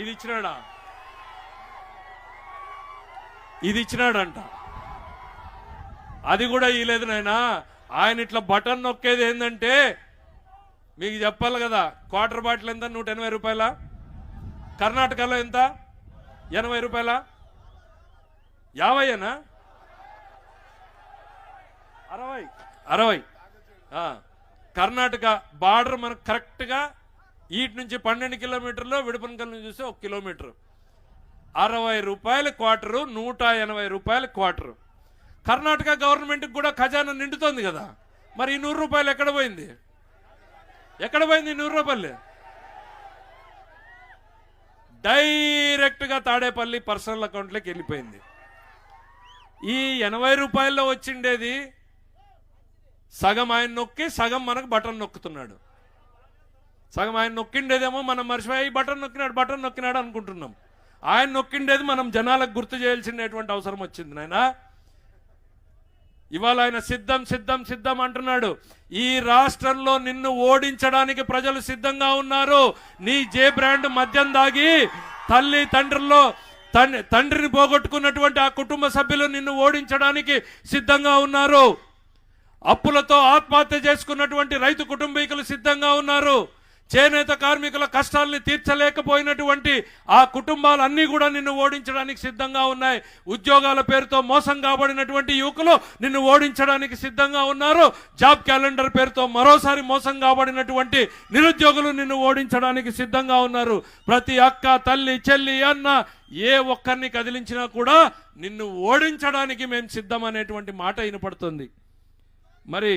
ఇది ఇచ్చినాడా? ఇది ఇచ్చినాడంట. అది కూడా ఇయలేదు నాయనా. ఆయన ఇట్లా బటన్ నొక్కేది ఏంటంటే మీకు చెప్పాలి కదా క్వార్టర్ బాటిల్ ఎంత? నూట ఎనభై రూపాయల? కర్ణాటకలో ఎంత? ఎనభై రూపాయల? యాభైనా అరవై. అరవై. కర్ణాటక బార్డర్ మనకు కరెక్ట్గా ఈటి నుంచి పన్నెండు కిలోమీటర్లు విడపనకల్ నుంచి చూస్తే ఒక కిలోమీటర్. అరవై రూపాయల క్వార్టరు నూట ఎనభై రూపాయల క్వార్టరు. కర్ణాటక గవర్నమెంట్కి కూడా ఖజానా నిండుతోంది కదా. మరి ఈ నూరు రూపాయలు ఎక్కడ పోయింది? ఎక్కడ పోయింది ఈ నూరు రూపాయలు? డైరెక్ట్గా తాడేపల్లి పర్సనల్ అకౌంట్లోకి వెళ్ళిపోయింది. ఈ ఎనభై రూపాయల్లో వచ్చిండేది సగం ఆయన నొక్కి సగం మనకు బటన్ నొక్కుతున్నాడు. సగం ఆయన నొక్కిండేదేమో మనం మర్చిపోయి బటన్ నొక్కినాడు బటన్ నొక్కినాడు అనుకుంటున్నాం. ఆయన నొక్కిండేది మనం జనాలకు గుర్తు చేయాల్సినటువంటి అవసరం వచ్చింది నాయనా. ఇవాళ ఆయన సిద్ధం సిద్ధం సిద్ధం అంటున్నాడు. ఈ రాష్ట్రంలో నిన్ను ఓడించడానికి ప్రజలు సిద్ధంగా ఉన్నారు. నీ జే బ్రాండ్ మద్యం దాగి తల్లి తండ్రుల్లో తండ్రిని పోగొట్టుకున్నటువంటి ఆ కుటుంబ సభ్యులు నిన్ను ఓడించడానికి సిద్ధంగా ఉన్నారు. అప్పులతో ఆత్మహత్య చేసుకున్నటువంటి రైతు కుటుంబీకులు సిద్ధంగా ఉన్నారు. చేనేత కార్మికుల కష్టాల్ని తీర్చలేకపోయినటువంటి ఆ కుటుంబాలన్నీ కూడా నిన్ను ఓడించడానికి సిద్ధంగా ఉన్నాయి. ఉద్యోగాల పేరుతో మోసం కాబడినటువంటి యువకులు నిన్ను ఓడించడానికి సిద్ధంగా ఉన్నారు. జాబ్ క్యాలెండర్ పేరుతో మరోసారి మోసం కాబడినటువంటి నిరుద్యోగులు నిన్ను ఓడించడానికి సిద్ధంగా ఉన్నారు. ప్రతి అక్క తల్లి చెల్లి అన్న ఏ ఒక్కరిని కదిలించినా కూడా నిన్ను ఓడించడానికి మేము సిద్ధం అనేటువంటి మాట వినపడుతుంది. మరి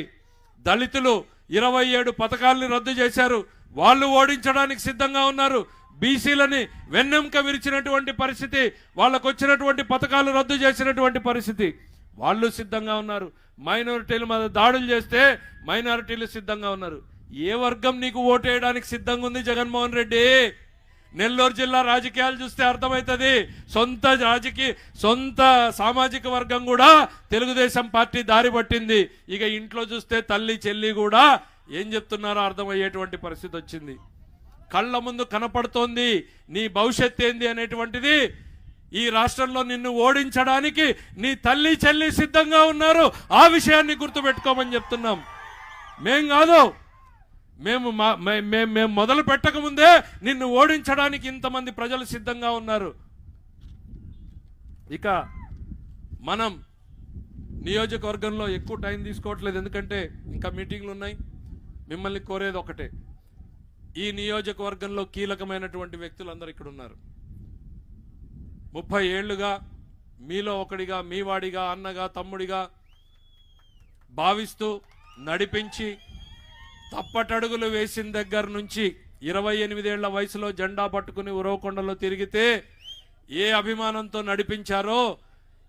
దళితులు ఇరవై ఏడు పథకాల్ని రద్దు చేశారు. వాళ్ళు ఓడించడానికి సిద్ధంగా ఉన్నారు. బీసీలని వెన్నెంక విరిచినటువంటి పరిస్థితి వాళ్ళకు వచ్చినటువంటి పథకాలు రద్దు చేసినటువంటి పరిస్థితి. వాళ్ళు సిద్ధంగా ఉన్నారు. మైనారిటీలు మీద దాడులు చేస్తే మైనారిటీలు సిద్ధంగా ఉన్నారు. ఏ వర్గం నీకు ఓటేయడానికి సిద్ధంగా ఉంది జగన్మోహన్ రెడ్డి? నెల్లూరు జిల్లా రాజకీయాలు చూస్తే అర్థమవుతుంది. సొంత రాజకీయ సొంత సామాజిక వర్గం కూడా తెలుగుదేశం పార్టీ దారి పట్టింది. ఇక ఇంట్లో చూస్తే తల్లి చెల్లి కూడా ఏం చెప్తున్నారో అర్థమయ్యేటువంటి పరిస్థితి వచ్చింది. కళ్ళ ముందు కనపడుతోంది నీ భవిష్యత్ ఏంది అనేటువంటిది. ఈ రాష్ట్రంలో నిన్ను ఓడించడానికి నీ తల్లి చెల్లి సిద్ధంగా ఉన్నారు. ఆ విషయాన్ని గుర్తుపెట్టుకోమని చెప్తున్నాం. మేం కాదు మేము మా- మేము మొదలు పెట్టకముందే నిన్ను ఓడించడానికి ఇంతమంది ప్రజలు సిద్ధంగా ఉన్నారు. ఇక మనం నియోజకవర్గంలో ఎక్కువ టైం తీసుకోవట్లేదు. ఎందుకంటే ఇంకా మీటింగ్లు ఉన్నాయి. మిమ్మల్ని కోరేది ఒకటే. ఈ నియోజకవర్గంలో కీలకమైనటువంటి వ్యక్తులు అందరు ఇక్కడ ఉన్నారు. ముప్పై ఏళ్ళుగా మీలో ఒకడిగా మీవాడిగా అన్నగా తమ్ముడిగా భావిస్తూ నడిపించి తప్పటడుగులు వేసిన దగ్గర నుంచి ఇరవై ఎనిమిదేళ్ళ వయసులో జెండా పట్టుకుని ఉరవకొండలో తిరిగితే ఏ అభిమానంతో నడిపించారో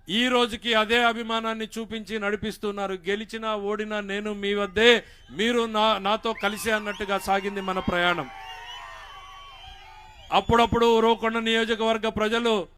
ఈ రోజుకి అదే అభిమానాన్ని చూపించి నడిపిస్తున్నారు. గెలిచినా ఓడినా నేను మీ వద్దే మీరు నా నాతో కలిసి అన్నట్టుగా సాగింది మన ప్రయాణం. అప్పుడప్పుడు ఉరవకొండ నియోజకవర్గ ప్రజలు